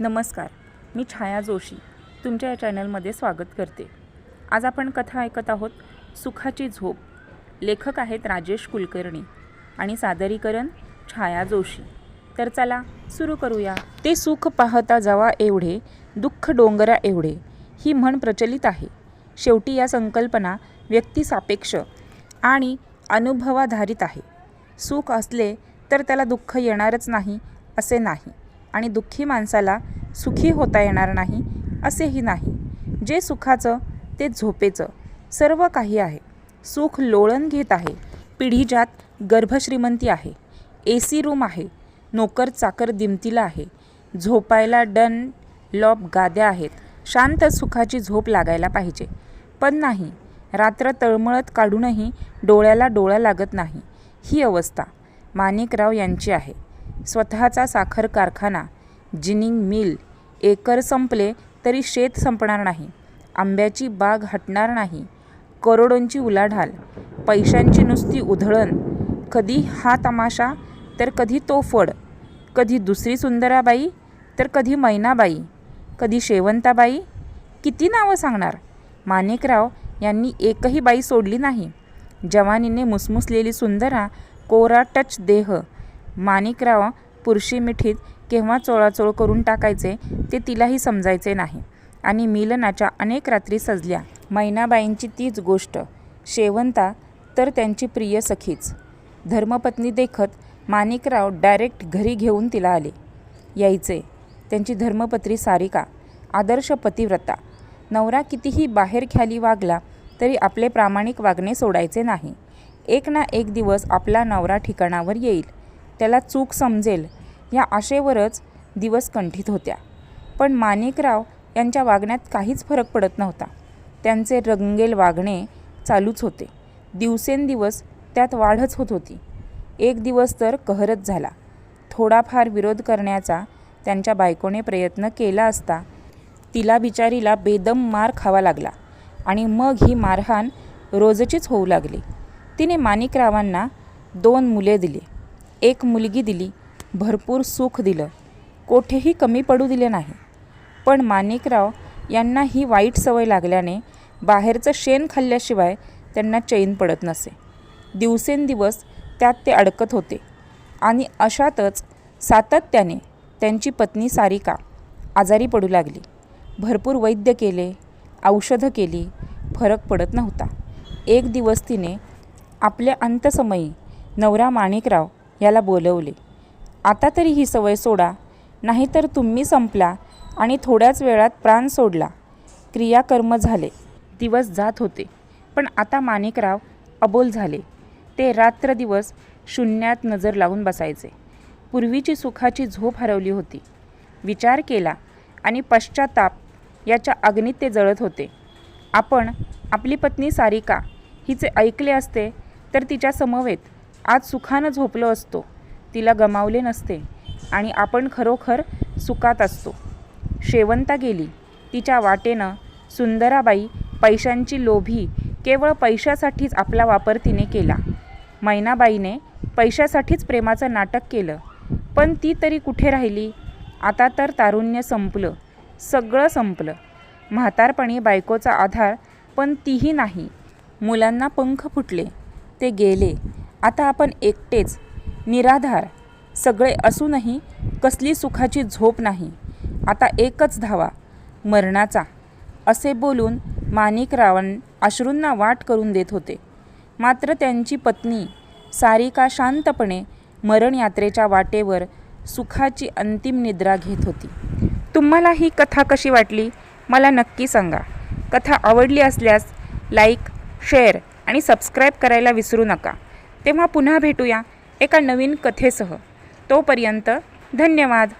नमस्कार मी छाया जोशी तुमच्या या चॅनलमध्ये स्वागत करते. आज आपण कथा ऐकत आहोत सुखाची झोप. लेखक आहेत राजेश कुलकर्णी आणि सादरीकरण छाया जोशी. तर चला सुरू करूया. ते सुख पाहता जावा एवढे दुःख डोंगरा एवढे ही म्हण प्रचलित आहे. शेवटी या संकल्पना व्यक्तिसापेक्ष आणि अनुभवाधारित आहे. सुख असले तर त्याला दुःख येणारच नाही असे नाही. आणि दुःखी माणसाला सुखी होता येणार नाही असेही नाही. जे सुखाचं ते झोपेचं सर्व काही आहे. सुख लोळण घेत आहे. पिढीजात गर्भश्रीमंती आहे. ए सी रूम आहे. नोकर चाकर दिमतीला आहे. झोपायला डन लॉप गाद्या आहेत. शांत सुखाची झोप लागायला पाहिजे. पण नाही. रात्र तळमळत काढूनही डोळ्याला डोळा लागत नाही. ही अवस्था माणिकराव यांची आहे. स्वतःचा साखर कारखाना जिनिंग मिल एकर संपले तरी शेत संपणार नाही आंब्याची बाग हटणार नाही करोडोंची उलाढाल पैशांची नुसती उधळण कधी हा तमाशा तर कधी तो फड कधी दुसरी सुंदराबाई तर कधी मैनाबाई कधी शेवंताबाई किती नावं सांगणार? माणिकराव यांनी एकही बाई सोडली नाही. जवानीने मुसमुसलेली सुंदरा कोरा टच देह माणिकराव पुरशी मिठीत केव्हा चोळाचोळ करून टाकायचे ते तिलाही समजायचे नाही. आणि मिलनाच्या अनेक रात्री सजल्या मैनाबाईंची तीच गोष्ट शेवंता तर त्यांची प्रिय सखीच. धर्मपत्नी देखत माणिकराव डायरेक्ट घरी घेऊन तिला आले. यायचे त्यांची धर्मपत्री सारिका आदर्श पतिव्रता. नवरा कितीही बाहेर ख्याली वागला तरी आपले प्रामाणिक वागणे सोडायचे नाही. एक ना एक दिवस आपला नवरा ठिकाणावर येईल. त्याला चूक समजेल या आशेवरच दिवस कंठित होत्या. पण माणिकराव यांच्या वागण्यात काहीच फरक पडत नव्हता. त्यांचे रंगेल वागणे चालूच होते. दिवसेंदिवस त्यात वाढच होत होती. एक दिवस तर कहरच झाला. थोडाफार विरोध करण्याचा त्यांच्या बायकोने प्रयत्न केला असता तिला बिचारीला बेदम मार खावा लागला आणि मग ही मारहाण रोजचीच होऊ लागली. तिने माणिकरावांना दोन मुले दिली. एक मुलगी दिली भरपूर सुख दिलं. कोठेही कमी पडू दिले नाही. पण माणिकराव यांना ही वाईट सवय लागल्याने बाहेरचं शेण खाल्ल्याशिवाय त्यांना चैन पडत नसे. दिवसेंदिवस त्यात ते अडकत होते. आणि अशातच सातत्याने त्यांची पत्नी सारिका आजारी पडू लागली. भरपूर वैद्य केले औषधं केली फरक पडत नव्हता. एक दिवस तिने आपल्या अंतसमयी नवरा माणिकराव याला बोलवले. आता तरी ही सवय सोडा नाहीतर तुम्ही संपला आणि थोड्याच वेळात प्राण सोडला. क्रियाकर्म झाले. दिवस जात होते. पण आता माणिकराव अबोल झाले. ते रात्र दिवस शून्यात नजर लावून बसायचे. पूर्वीची सुखाची झोप हरवली होती. विचार केला आणि पश्चाताप याच्या अग्नीत ते जळत होते. आपण आपली पत्नी सारिका हिचे ऐकले असते तर तिच्या समवेत आज सुखानं झोपलो असतो. तिला गमावले नसते आणि आपण खरोखर सुखात असतो. शेवंता गेली. तिच्या वाटेनं सुंदराबाई पैशांची लोभी केवळ पैशासाठीच आपला वापर तिने केला. मैनाबाईने पैशासाठीच प्रेमाचं नाटक केलं. पण ती तरी कुठे राहिली? आता तर तारुण्य संपलं. सगळं संपलं. म्हातारपणी बायकोचा आधार पण तीही नाही. मुलांना पंख फुटले. ते गेले. आता आपण एकटेच निराधार सगळे असूनही कसली सुखाची झोप नाही. आता एकच धावा मरणाचा असे बोलून माणिकरावण अश्रूंना वाट करून देत होते. मात्र त्यांची पत्नी सारिका शांतपणे मरणयात्रेच्या वाटेवर सुखाची अंतिम निद्रा घेत होती. तुम्हाला ही कथा कशी वाटली? मला नक्की सांगा. कथा आवडली असल्यास लाईक शेअर आणि सबस्क्राईब करायला विसरू नका. तेव्हा पुन्हा भेटूया एका नवीन कथेसह. तोपर्यंत धन्यवाद.